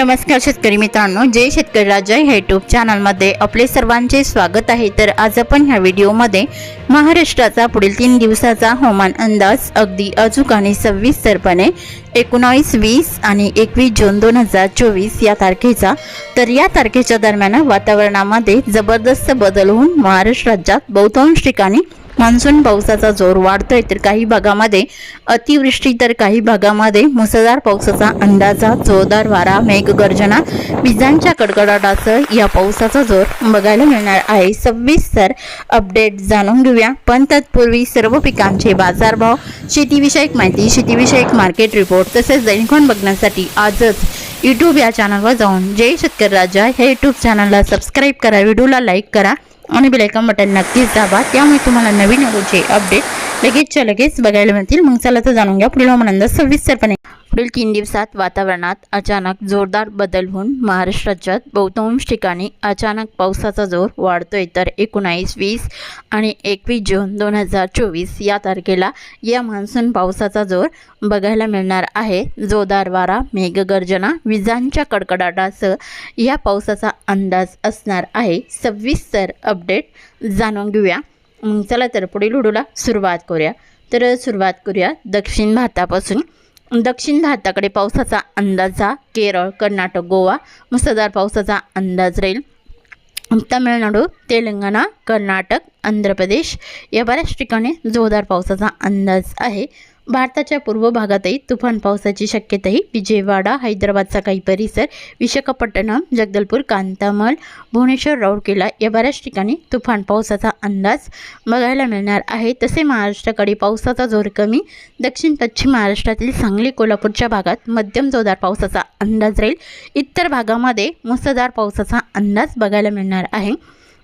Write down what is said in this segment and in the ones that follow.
नमस्कार शेतकरी मित्रांनो जय शेतकरी राजा ह्या यूट्यूब चॅनलमध्ये आपले सर्वांचे स्वागत आहे. तर आज आपण ह्या व्हिडिओमध्ये महाराष्ट्राचा पुढील तीन दिवसाचा हवामान अंदाज अगदी अचूक आणि सविस्तरपणे एकोणावीस वीस आणि एकवीस जून दोन हजार चोवीस या तारखेचा तर या तारखेच्या दरम्यान वातावरणामध्ये जबरदस्त बदल होऊन महाराष्ट्र राज्यात बहुतांश ठिकाणी मान्सून पावसाचा जोर वाढतोय तर काही भागामध्ये अतिवृष्टी तर काही भागामध्ये मुसळधार पावसाचा अंदाजा जोरदार वारा मेघगर्जना विजांच्या कडकडाटासह या पावसाचा जोर बघायला मिळणार आहे. सविस्तर अपडेट जाणून घेऊया. पण तत्पूर्वी सर्व पिकांचे बाजारभाव शेतीविषयक माहिती शेतीविषयक मार्केट रिपोर्ट तसेच दैनिकॉन बघण्यासाठी आजच यूट्यूब या चॅनलवर जाऊन जय शेतकरी राजा. हे यूट्यूब चॅनलला सबस्क्राईब करा व्हिडिओला लाईक करा. आणि बेलायकन बटन नक्कीच दाबा. त्यामुळे तुम्हाला नवीन नवीनचे अपडेट लगेचच्या लगेच बघायला मिळतील. मग चला तर जाणून घ्या. पुढील हवामान सविस्तरपणे. पुढील तीन दिवसात वातावरणात अचानक जोरदार बदल होऊन महाराष्ट्र राज्यात बहुतांश ठिकाणी अचानक पावसाचा जोर वाढतोय. तर एकोणावीस वीस आणि एकवीस जून दोन हजार चोवीस या तारखेला या मान्सून पावसाचा जोर बघायला मिळणार आहे. जोरदार वारा मेघगर्जना विजांच्या कडकडाटासह या पावसाचा अंदाज असणार आहे. सविस्तर अपडेट जाणून घेऊया. मग चला तर पुढील व्हिडिओला सुरुवात करूया. तर सुरुवात करूया दक्षिण भारतापासून. दक्षिण भारताकडे पावसाचा अंदाजा केरळ कर्नाटक गोवा मुसळधार पावसाचा अंदाज राहील. तमिळनाडू तेलंगणा कर्नाटक आंध्र प्रदेश या बऱ्याच ठिकाणी जोरदार पावसाचा अंदाज आहे. भारताच्या पूर्व भागातही तुफान पावसाची शक्यताही. विजयवाडा हैदराबादचा काही परिसर विशाखापट्टणम जगदलपूर कांतामल भुवनेश्वर राऊरकेला या बऱ्याच ठिकाणी तुफान पावसाचा अंदाज बघायला मिळणार आहे. तसे महाराष्ट्राकडे पावसाचा जोर कमी दक्षिण पश्चिम महाराष्ट्रातील सांगली कोल्हापूरच्या भागात मध्यम जोरदार पावसाचा अंदाज राहील. इतर भागामध्ये मुसळधार पावसाचा अंदाज बघायला मिळणार आहे.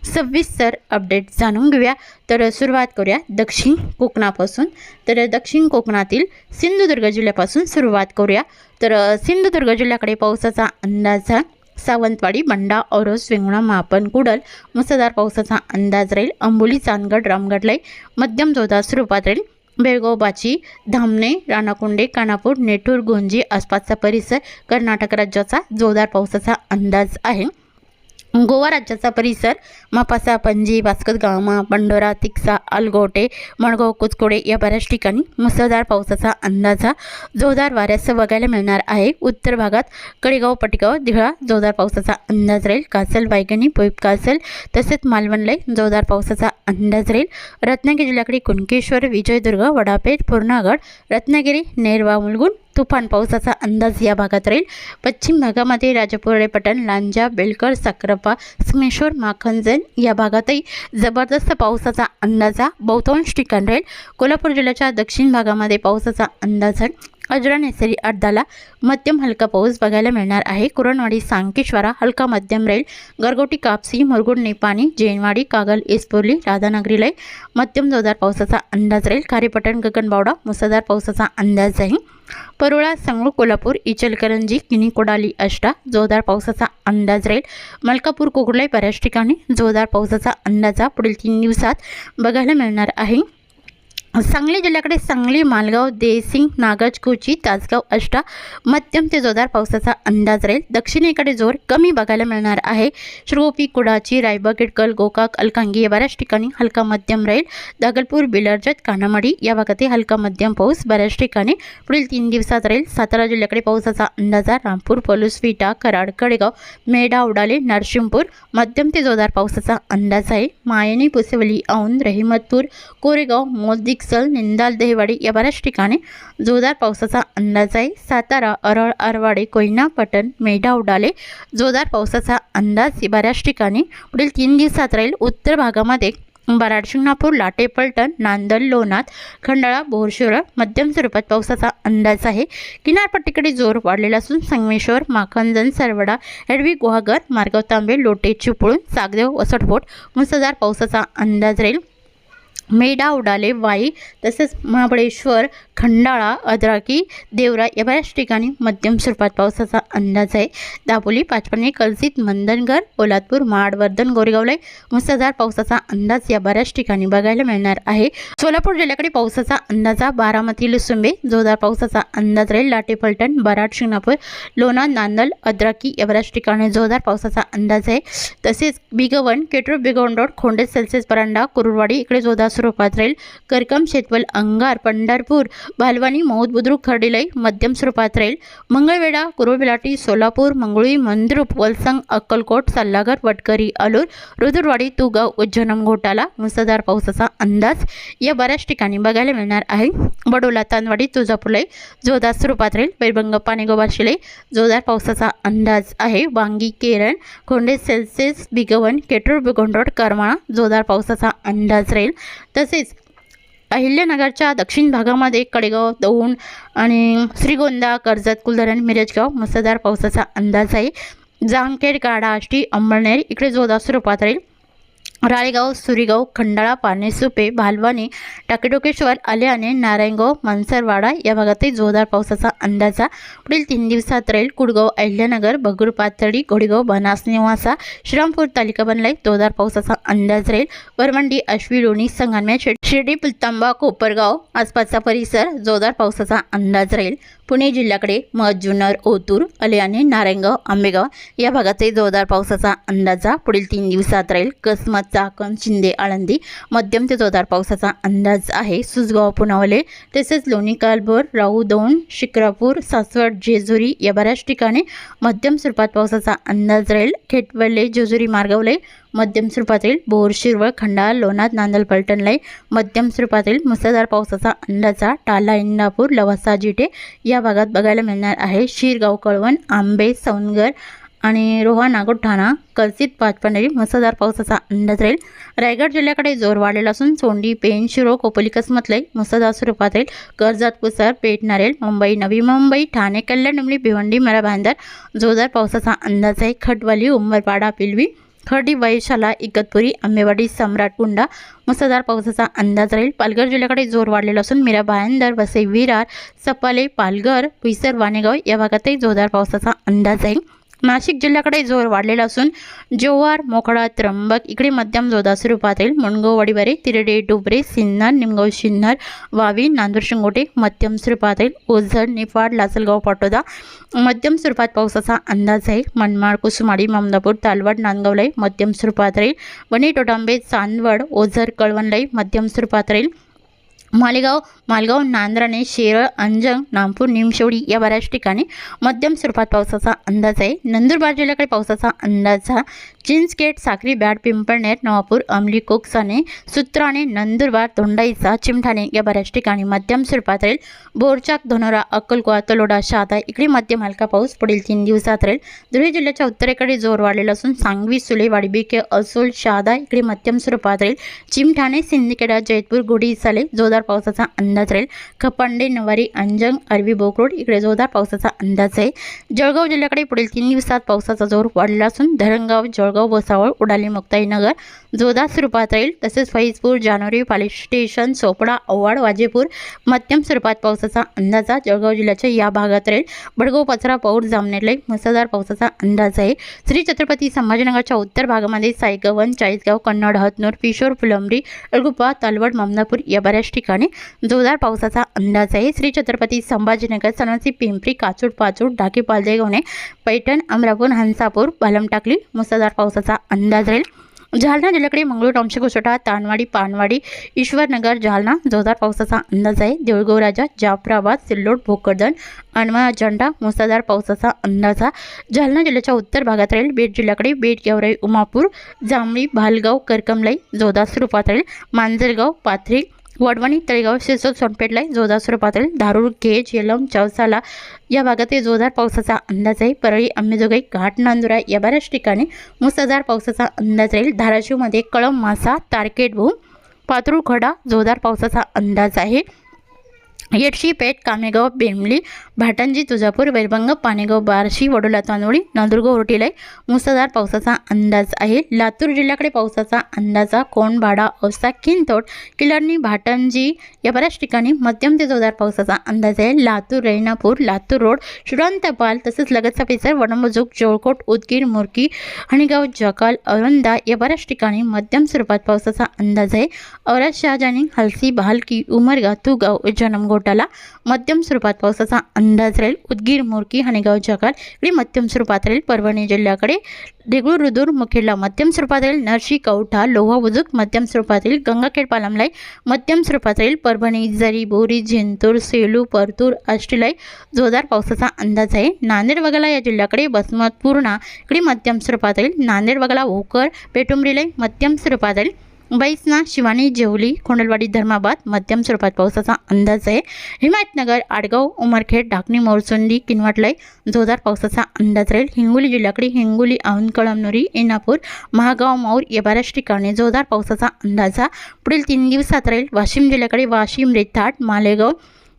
सविस्तर अपडेट जाणून घेऊया. तर सुरुवात करूया दक्षिण कोकणापासून. तर दक्षिण कोकणातील सिंधुदुर्ग जिल्ह्यापासून सुरुवात करूया. तर सिंधुदुर्ग जिल्ह्याकडे पावसाचा अंदाज सावंतवाडी बंडा औरस वेंगुणा मापन कुडल मुसळधार पावसाचा अंदाज राहील. अंबोली चांदगड रामगडलाई मध्यम जोरदार स्वरूपात राहील. बेळगावबाची धामणे राणाकुंडे कानापूर नेठूर गोंजी आसपासचा परिसर कर्नाटक राज्याचा जोरदार पावसाचा अंदाज आहे. गोवा राज्याचा परिसर मापासा पणजी बास्कतगामा बंडोरा तिक्सा अलगोटे मणगाव कुचकोडे या बऱ्याच ठिकाणी मुसळधार पावसाचा अंदाजा जोरदार वाऱ्यासह बघायला मिळणार आहे. उत्तर भागात कडेगाव पटगाव धिळा जोरदार पावसाचा अंदाज राहील. कासल वायगणी पोईप कासल तसेच मालवणलय जोरदार पावसाचा अंदाज राहील. रत्नागिरी जिल्ह्याकडे कुणकेश्वर विजयदुर्ग वडापेठ पूर्णागड रत्नागिरी नेरवा मुलगुण तुफान पावसाचा अंदाज या भागात राहील. पश्चिम भागामध्ये राजापुरे पटण लांजा बेलकर साक्रपा सुमेश्वर माखंजन या भागातही जबरदस्त पावसाचा अंदाजा बहुतांश ठिकाण राहील. कोल्हापूर जिल्ह्याच्या दक्षिण भागामध्ये पावसाचा अंदाज आहे अजरा नेसरी अर्धाला मध्यम हलका पाऊस बघायला मिळणार आहे. कुरणवाडी सांकेश्वरा हलका मध्यम राहील गरगोटी कापसी मुरगुड निपाणी जैनवाडी कागल एसपोर्ली राधानगरीलाही मध्यम जोरदार पावसाचा अंदाज राहील खारीपटण गगनबावडा मुसळधार पावसाचा अंदाज आहे. परोळा सांगळू कोल्हापूर इचलकरंजी किनी कोडाली अष्टा जोरदार पावसाचा अंदाज राहील मलकापूर कोकडलाई बऱ्याच ठिकाणी जोरदार पावसाचा अंदाज पुढील तीन दिवसात बघायला मिळणार आहे. सांगली जिल्ह्याकडे सांगली मालगाव देसिंग नागज कोची तासगाव अष्टा मध्यम ते जोरदार पावसाचा अंदाज राहील. दक्षिणेकडे जोर कमी बघायला मिळणार आहे. श्रोपी कुडाची रायबा इटकल गोकाक अलकांगी या बऱ्याच ठिकाणी हलका मध्यम राहील. दागलपूर बिलर्जत कानामाडी या भागातही हलका मध्यम पाऊस बऱ्याच ठिकाणी पुढील तीन दिवसात राहील. सातारा जिल्ह्याकडे पावसाचा अंदाज रामपूर पलूस विटा कराड कडेगाव मेढा उडाले नरसिंहपूर मध्यम ते जोरदार पावसाचा अंदाज आहे. मायनी पुसेवली औंध रहिमतपूर कोरेगाव मोदिक सल निंदाल देहवाडी या बऱ्याच ठिकाणी जोरदार पावसाचा अंदाज आहे. सातारा अरळ आरवाडे कोयना पटण मेढा उडाले जोरदार पावसाचा अंदाज बऱ्याच ठिकाणी पुढील तीन दिवसात राहील उत्तर भागामध्ये बराड शिंगणापूर लाटे पलटण नांदल लोणात खंडाळा बोरशिवरा मध्यम स्वरूपात पावसाचा अंदाज आहे. किनारपट्टीकडे जोर वाढलेला असून संगमेश्वर माखनजन सरवडा एडवी गुहागर मार्गाव तांबे लोटे चिपळूण सागदेव वसटफोट मुसळधार पावसाचा अंदाज राहील. मेढा उडाले वाई तसेच महाबळेश्वर खंडाळा अद्राकी देवरा या बऱ्याच ठिकाणी मध्यम स्वरूपात पावसाचा अंदाज आहे. दापोली पाचपणे कलसित मंदनगर पोलादपूर माडवर्धन गोरेगावला मुसळधार पावसाचा अंदाज या बऱ्याच ठिकाणी बघायला मिळणार आहे. सोलापूर जिल्ह्याकडे पावसाचा अंदाजा बारामती लुसुंबे जोरदार पावसाचा अंदाज राहील. लाटे फलटण बराड शिंगणापूर लोणा नांदल अद्राकी या बऱ्याच ठिकाणी जोरदार पावसाचा अंदाज आहे. तसेच बिगवन केटरू बिगवण रोड खोंडे सेल्सेस परांडा कुरुरवाडी इकडे जोरदार स्वरूपात राहील. करकम शेतवल अंगार पंढरपूर भालवानी मौद बुद्रुक खर्डिलाई मध्यम स्वरूपात राहील. मंगळवेढा कुरुबिलाटी सोलापूर मंगळुई मंद्रुप वलसंग अक्कलकोट सल्लागर वटकरी अलूर रुद्रवाडी तुगाव उज्जनम घोटाला मुसळधार पावसाचा अंदाज. या बऱ्याच ठिकाणी बघायला मिळणार आहे. बडोला तानवाडी तुळजापूरलाई जोरदार स्वरूपात राहील. बैरभंग पाणीगोबा शिले जोरदार पावसाचा अंदाज आहे. वांगी केरळ खोंडे सेल्सेस बिगवन केटूर बिगोंडोड करमाळा जोरदार पावसाचा अंदाज राहील. तसेच अहिल्यानगरच्या दक्षिण भागामध्ये कडेगाव दौंड आणि श्रीगोंदा कर्जत कुलधरण मिरजगाव मुसळधार पावसाचा अंदाज आहे. जामखेड गाडा आष्टी अंबळनेर इकडे जोरदार स्वरूपात राहील. राळेगाव सुरीगाव खंडाळा पानेसुपे भालवानी टाकेटोकेश्वर आल्याने नारायणगाव मानसरवाडा या भागातही जोरदार पावसाचा अंदाजा पुढील तीन दिवसात राहील कुडगाव अहिल्यानगर बगूर पातळी घोडेगाव बनास निवासा श्रीरामपूर तालुका बनलाय. जोरदार पावसाचा अंदाज राहील. वरमंडी अश्वी लोणी संगमनेर शिर्डी पुलतांबा कोपरगाव आसपासचा परिसर जोरदार पावसाचा अंदाज राहील. पुणे जिल्ह्याकडे मध जुन्नर ओतूर अलियाने नारायणगाव आंबेगाव या भागातही जोरदार पावसाचा अंदाजा पुढील तीन दिवसात राहील कसमत चाकण शिंदे आळंदी मध्यम ते जोरदार पावसाचा अंदाज आहे. सुजगाव पुनावले तसेच लोणी कालभोर राहू दौंड शिक्रापूर सासवड जेजुरी या बऱ्याच ठिकाणी मध्यम स्वरूपात पावसाचा अंदाज राहील. खेटवले जेजुरी मार्गावले मध्यम स्वरूपातील बोर शिरवळ खंडा लोणार नांदल पलटणलाई मध्यम स्वरूपातील मुसळधार पावसाचा अंदाजा टाला इंदापूर लवासा जिटे या भागात बघायला मिळणार आहे. शिरगाव कळवण आंबे सौनगर आणि रोहा नागोड ठाणा कलसित पाचपंढरी मुसळधार पावसाचा अंदाज राहील. रायगड जिल्ह्याकडे जोर वाढलेला असून सोंडी पेन शिरो कोपोली कसमतलाई मुसळधार स्वरूपात राहील. कर्जत पुसर पेटणारेल मुंबई नवी मुंबई ठाणे कल्याण डुमली भिवंडी मरा भांदर जोरदार पावसाचा अंदाज आहे. खटवाली उंबरपाडा पिलवी खर्डी वैशाला इगतपुरी आंबेवाडी सम्राटकुंडा मुसळधार पावसाचा अंदाज राहील. पालघर जिल्ह्याकडे जोर वाढलेला असून मीरा भायंदर वसई विरार सपाले पालघर पुईसर वाणेगाव या भागातही जोरदार पावसाचा अंदाज आहे. नाशिक जिल्ह्याकडे जोर वाढलेला असून जोवार मोखडा त्र्यंबक इकडे मध्यम जोरदार स्वरूपात येईल मुणगाव तिरडे डुबरे सिन्नर निमगाव सिन्नर वावी नांदूर शिंगोटे मध्यम स्वरूपात येईल ओझर निफाड लासलगाव पाटोदा मध्यम स्वरूपात पावसाचा अंदाज आहे. मनमाड कुसुमाडी ममदापूर तालवाड नांदगावलाई मध्यम स्वरूपात राहील वणी टोटांबे चांदवड ओझर कळवणलाई मध्यम स्वरूपात राहील मालेगाव मालगाव नांद्राणे शेरळ अंजंग नामपूर निमशेवडी या बऱ्याच ठिकाणी मध्यम स्वरूपात पावसाचा अंदाज आहे. नंदुरबार जिल्ह्याकडे पावसाचा अंदाज हा चिंचखेड साक्री बॅड पिंपळनेर नवापूर अमली कोकसाने सुत्राणे नंदुरबार धोंडाईचा चिमठाणे या बऱ्याच ठिकाणी मध्यम स्वरूपात राहील. बोरचाक धनोरा अक्कलकोवा तलोडा शहादा इकडे मध्यम हलका पाऊस पुढील तीन दिवसात राहील. धुळे जिल्ह्याच्या उत्तरेकडे जोर वाढलेला असून सांगवी सुलेवाडी बिके असोल शहादा इकडे मध्यम स्वरूपात राहील. चिमठाणे सिंदखेडा जयपूर गुढी साले जोरदार पावसाचा अंदाज राहील. खपांडे नवारी अंजंग अरवी बोकरोड इकडे जोरदार पावसाचा अंदाज आहे. जळगाव जिल्ह्याकडे पुढील तीन दिवसात पावसाचा जोर वाढला असून धरणगाव जळगाव भोसावळ उडाली मुक्ताईनगर जोरदार स्वरूपात राहील. तसेच फैजपूर जानोरी पाली स्टेशन चोपडा अव्वाड वाजेपूर मध्यम स्वरूपात पावसाचा अंदाजा जळगाव जिल्ह्याच्या या भागात राहील. बडगाव पचरा पौर जामनेरला मुसळधार पावसाचा अंदाज आहे. श्री छत्रपती संभाजीनगरच्या उत्तर भागामध्ये सायगवन चाळीसगाव कन्नड हतनूर पिशोर फुलंबरी अळगुप्पा तालवड ममनापूर या बऱ्याच ठिकाणी जोरदार पावसाचा अंदाज आहे. श्री छत्रपती संभाजीनगर सणाची पिंपरी काचूड पाचूड ढाकी पालदेगवणे पैठण अमरापूर हंसापूर बालमटाकली मुसळधार पावसाचा अंदाज राहील. जालना जिल्ह्याकडे मंगळूर अंशकोसोटा तानवाडी पानवाडी ईश्वरनगर जालना जोरदार पावसाचा अंदाज आहे. देऊळगाव राजा जाफराबाद सिल्लोड भोकरदन अनवा अजंडा मुसळधार पावसाचा अंदाज हा जालना जिल्ह्याच्या उत्तर भागात राहील. बीड जिल्ह्याकडे बीड गेवराई उमापूर जांभळी भालगाव करकमलाई जोरदार स्वरूपात राहील. मांजरगाव पाथरी वडवणी तळेगाव शिरसोद सोनपेठला जोरदार स्वरूपातील धारूर गेज येलम चौसाला या भागातही जोरदार पावसाचा अंदाज आहे. परळी अंबेजोगाई घाट नांदुरा या बऱ्याच ठिकाणी मुसळधार पावसाचा अंदाज राहील. धाराशिवमध्ये कळम मासा तारकेट भूम पातूर खडा जोरदार पावसाचा अंदाज आहे. येडशी पेठ कामेगाव बेमली भाटंजी तुळजापूर वैरभंग पानेगाव बार्शी वडोला तांदोळी नंदुरगाव उरटीलाई मुसळधार पावसाचा अंदाज आहे. लातूर जिल्ह्याकडे पावसाचा अंदाजा कोंडभाडा औसा किनतोड किल्लारणी भाटंजी या बऱ्याच ठिकाणी मध्यम ते जोरदार पावसाचा अंदाज आहे. लातूर रेणापूर लातूर रोड शुरांतपाल तसेच लगतचा परिसर वडंबजोग जोळकोट उदगीर मुरकी हणीगाव जकाल औरंदा या बऱ्याच ठिकाणी मध्यम स्वरूपात पावसाचा अंदाज आहे. औराज शहाजानी हलसी भालकी उमरगा तुगाव जनम घोटाला मध्यम स्वरूपात पावसाचा अंदाज राहील उदगीर मोरकी हणेगाव जगाल इकडे मध्यम स्वरूपात राहील परभणी जिल्ह्याकडे देगळूर रुदूर मुखेडला मध्यम स्वरूपात राहील नरशी कवठा लोहा बुजुक मध्यम स्वरूपात राहील गंगाखेड पालमलाई मध्यम स्वरूपात राहील परभणी जरी बोरी झिंतूर सेलू परतूर आष्टीलाई जोरदार पावसाचा अंदाज आहे. नांदेड वगळा या जिल्ह्याकडे बसमत पूर्णा इकडे मध्यम स्वरूपात राहील नांदेड वगळा भोकर पेटुंबरीलाई मध्यम स्वरूपात राहील बैसना शिवानी जेवली खोंडलवाडी धर्माबाद मध्यम स्वरूपात पावसाचा अंदाज आहे. हिमायतनगर आडगाव उमरखेड ढाकणी मोरचोंडी किनवटलाई जोरदार पावसाचा अंदाज राहील. हिंगोली जिल्ह्याकडे हिंगोली औंध कळमनुरी इनापूर महागाव मौर या बऱ्याच ठिकाणी जोरदार पावसाचा अंदाज हा पुढील तीन दिवसात राहील. वाशिम जिल्ह्याकडे वाशिम रेताट मालेगाव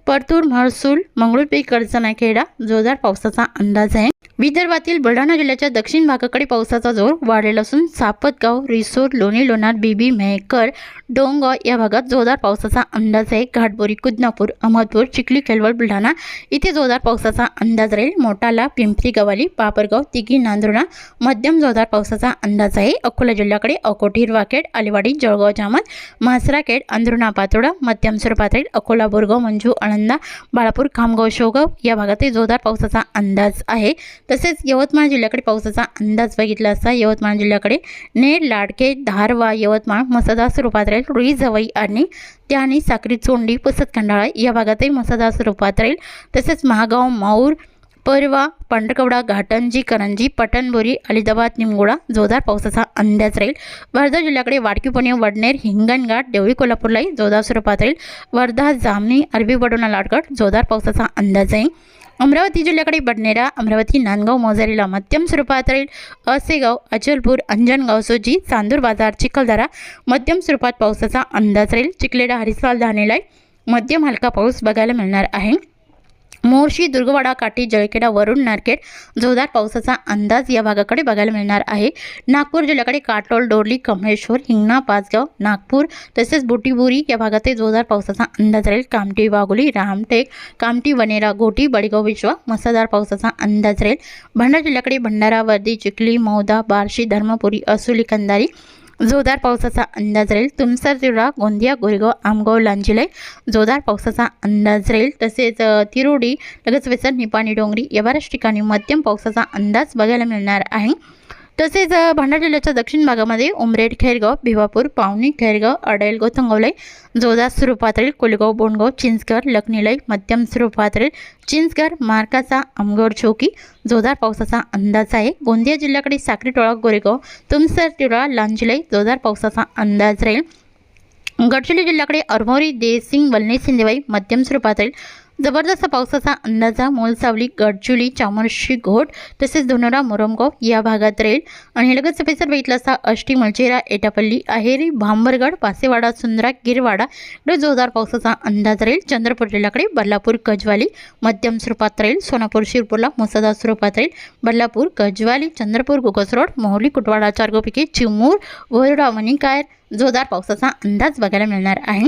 परतूर महसूल मंगळूरपे कर्जनाखेडा जोरदार पावसाचा अंदाज आहे. विदर्भातील बुलढाणा जिल्ह्याच्या दक्षिण भागाकडे पावसाचा जोर वाढलेला असून सापतगाव रिसोर लोणी लोणार बीबी मेहकर डोंगाव या भागात जोरदार पावसाचा अंदाज आहे. घाटबोरी कुदनापूर अहमदपूर चिखली खेलवड बुलढाणा इथे जोरदार पावसाचा अंदाज राहील. मोटाला पिंपरी गवाली पापरगाव तिघी नांदुर्णा मध्यम जोरदार पावसाचा अंदाज आहे. अकोला जिल्ह्याकडे अकोट हिरवाखेड आलेवाडी जळगाव जामत म्हासराखेड अंधरुणा पातोडा मध्यम पातळी अकोला बोरगाव मंजू आळंदा बाळापूर खामगाव शोगाव या भागातही जोरदार पावसाचा अंदाज आहे. तसेच यवतमाळ जिल्ह्याकडे पावसाचा अंदाज बघितला असता यवतमाळ जिल्ह्याकडे नेर लाडके धारवा यवतमाळ मसदा स्वरूपात राहील रुई जवई आणि त्याने साक्री चोंडी पुसत खंडाळा या भागातही मसदा स्वरूपात राहील. तसेच महागाव माऊर परवा पांढरकवडा घाटंजी करंजी पटणबोरी अलिदाबाद निमगोडा जोरदार पावसाचा अंदाज राहील. वर्धा जिल्ह्याकडे वाडकी पुणे वडनेर हिंगणघाट देवळी कोल्हापूरलाही जोरदार स्वरूपात राहील. वर्धा जामणी अरबी बडोना लाडगड जोरदार पावसाचा अंदाज आहे. अमरावती जिल्ह्याकडे बडनेरा अमरावती नांदगाव मोजारीला मध्यम स्वरूपात राहील असेगाव अचलपूर अंजनगाव सोजी चांदूर बाजार चिखलदरा मध्यम स्वरूपात पावसाचा अंदाज राहील. चिखलेडा हरिसाल धानेलाई मध्यम हलका पाऊस बघायला मिळणार आहे. मोर्शी दुर्गवाडा काठी जळखेडा वरुण नारखेड जोरदार पावसाचा अंदाज या भागाकडे बघायला मिळणार आहे. नागपूर जिल्ह्याकडे काटोल डोरली कमळेश्वर हिंगणा पाचगाव नागपूर तसेच बुटीबुरी या भागातही जोरदार पावसाचा अंदाज राहील. कामठी वाघोली रामटेक कामठी वनेरा गोटी बडगाव विश्वा मसादार पावसाचा अंदाज राहील. भंडारा जिल्ह्याकडे भंडारा वर्दी चिखली मौदा बार्शी धर्मपुरी असुली कंदारी जोरदार पावसाचा अंदाज राहील. तुमसर तिवरा गोंदिया गोरेगाव आमगाव लांजिले. जोरदार पावसाचा अंदाज राहील. तसेच तिरोडी लगेच वेसर निपाणी डोंगरी या बऱ्याच ठिकाणी मध्यम पावसाचा अंदाज बघायला मिळणार आहे. तसेच भंडारा जिल्ह्याच्या दक्षिण भागामध्ये उमरेड खैरगाव भिवापूर पावनी खैरगाव अडेल गोतंगवलाई जोधा स्वरूपात राहील कोलगाव बोंडगाव चिंचगर लखनीलाई मध्यम स्वरूपात राहील चिंचगर मार्काचा अमगोर चौकी जोरदार पावसाचा अंदाज आहे. गोंदिया जिल्ह्याकडे साक्री टोळा गोरेगाव तुमसर टिळा लांजिलाई जोरदार पावसाचा अंदाज राहील. गडचिरोली जिल्ह्याकडे अरमोरी देसिंग वलने सिंदेवाई मध्यम स्वरूपात जबरदस्त पावसाचा अंदाजा मोलसावली गडचुली चामोर्शी घोट तसेच धोनोरा मोरमगाव या भागात राहील आणि लगत परिसर बघितला असता अष्टी मलचेरा एटापल्ली अहेरी भांबरगड पासेवाडा सुंदरा गिरवाडा इकडे जोरदार पावसाचा अंदाज राहील चंद्रपूर जिल्ह्याकडे बल्लापूर गजवाली मध्यम स्वरूपात राहील सोनापूर शिरपूरला मुसळधार स्वरूपात राहील बल्लापूर गजवाली चंद्रपूर गोगस रोड मोहली कुटवाडा चारगोपिके चिमूर वरुडा वणिकायर जोरदार पावसाचा अंदाज बघायला मिळणार आहे.